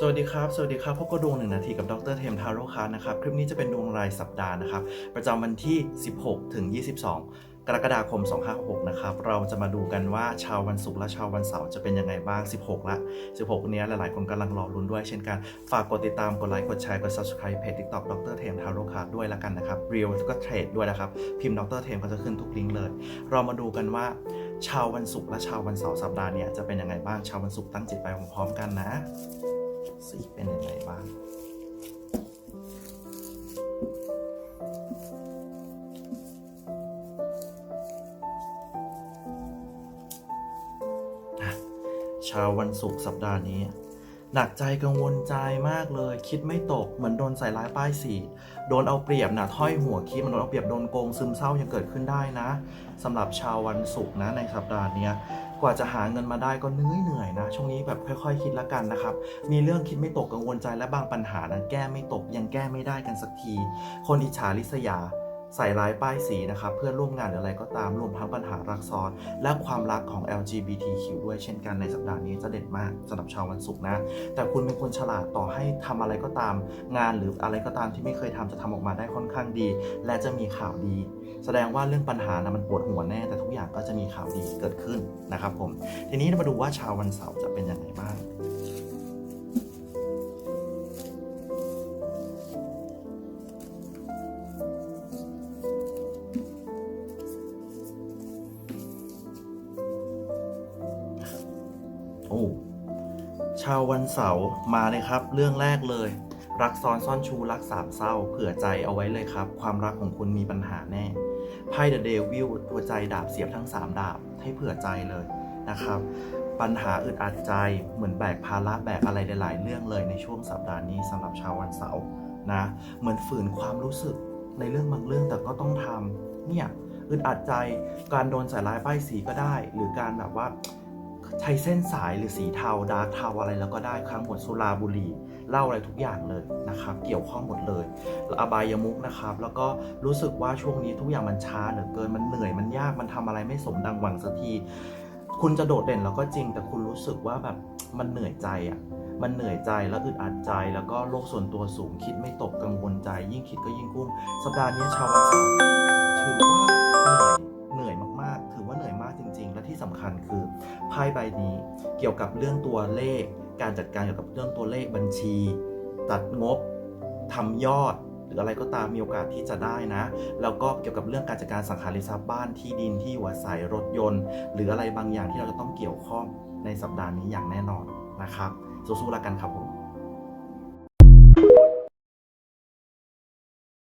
สวัสดีครับ สวัสดีครับพบกับดวงหนึ่งนาทีกับดรเทมทาโร่คาร์นะครับ คลิปนี้จะเป็นดวงรายสัปดาห์นะครับ ประจำวันที่ 16 ถึง 22กรกฎาคม 256 นะครับ เราจะมาดูกันว่าชาววันศุกร์และชาววันเสาร์จะเป็นยังไงบ้าง 16 ละ 16 เนี้ยหลาย ๆ คนกำลังรอลุ้นด้วยเช่นกัน ฝากกดติดตาม กดไลค์ กดแชร์ กด subscribe เพจ TikTok ดรเทมทาโร่คาร์ด้วยละกันนะครับ r e a l ก็เทรดด้วยนะครับ พิมพ์ดรเทมก็จะขึ้นทุกลิงก์เลย เรามาดูกันว่า ชาววันศุกร์และชาววันเสาร์สัปดาห์เนี้ยจะเป็นยังไงบ้าง ชาววันศุกร์ตั้งจิตไปพร้อมๆกันนะ สีเป็นยังไงบ้างชาววันศุกร์สัปดาห์นี้ หนักใจกังวลใจมากเลย คิดไม่ตกเหมือนโดนใส่ร้ายป้ายสีโดนเอาเปรียบนะถ้อยหัวคิดมันโดนเอาเปรียบโดนโกงซึมเศร้ายังเกิดขึ้นได้นะสำหรับชาววันศุกร์นะในสัปดาห์นี้ กว่าจะหาเงินมาได้ก็เหนื่อยเหนื่อยๆนะ ช่วงนี้แบบค่อยๆคิดละกันนะครับ มีเรื่องคิดไม่ตกกังวลใจและบางปัญหานั้นแก้ไม่ตกยังแก้ไม่ได้กันสักที คนอิจฉาริษยา ใส่ร้ายป้ายสีนะครับเพื่อนร่วมงานหรืออะไรก็ตามรวมทั้งปัญหารักซ้อน และความรักของ LGBTQ ด้วยเช่นกันในสัปดาห์นี้จะเด็ดมากสำหรับชาววันศุกร์นะ แต่คุณเป็นคนฉลาดต่อให้ทำอะไรก็ตาม งานหรืออะไรก็ตามที่ไม่เคยทำจะทำออกมาได้ค่อนข้างดี และจะมีข่าวดี แสดงว่าเรื่องปัญหานะมันปวดหัวแน่ แต่ทุกอย่างก็จะมีข่าวดีเกิดขึ้นนะครับผมทีนี้มาดูว่าชาววันเสาร์จะเป็นยังไงบ้าง โอ้ชาววันเสาร์มาเลยครับ เรื่องแรกเลย รักซ้อนซ่อนชูรักสามเศร้า เผื่อใจเอาไว้เลยครับ ความรักของคุณมีปัญหาแน่ไพ่เดอะเดวิลตัวใจดาบเสียบทั้ง 3 ดาบให้เผื่อใจเลยนะครับ ปัญหาอึดอัดใจเหมือนแบกภาระแบกอะไรหลาย ๆ เรื่องเลยในช่วงสัปดาห์นี้สำหรับชาววันเสาร์นะเหมือนฝืนความรู้สึกในเรื่องบางเรื่องแต่ก็ต้องทำเนี่ยอึดอัดใจการโดนใส่ร้ายป้ายสีก็ได้ หรือการแบบว่า ใช้เส้นสายหรือสีเทาดาร์กเทาอะไรแล้วก็ได้ครั้งหมดสุราบุหรี่เหล้าอะไรทุกอย่างเลยนะครับ เกี่ยวข้องหมดเลยลอบายมุกนะครับ แล้วก็รู้สึกว่าช่วงนี้ทุกอย่างมันช้าเหลือเกินมันเหนื่อยมันยากมันทำอะไรไม่สมดังหวังสักทีคุณจะโดดเด่นแล้วก็จริง แต่คุณรู้สึกว่าแบบมันเหนื่อยใจอะมันเหนื่อยใจแล้วอึดอัดใจ แล้วก็โลกส่วนตัวสูงคิดไม่ตกกังวลใจ ยิ่งคิดก็ยิ่งกุ้มสัปดาห์นี้ชาววันเสาร์ พ่ใบนี้ เกี่ยวกับเรื่องตัวเลข การจัดการเกี่ยวกับเรื่องตัวเลขบัญชี ตัดงบทำยอด หรืออะไรก็ตามมีโอกาสที่จะได้นะ แล้วก็เกี่ยวกับเรื่องการจัดการสังหาริมทรัพย์บ้านที่ดินที่อยู่อาศัยรถยนต์ หรืออะไรบางอย่างที่เราจะต้องเกี่ยวข้องในสัปดาห์นี้อย่างแน่นอนนะครับสู้ๆแล้วกันครับผม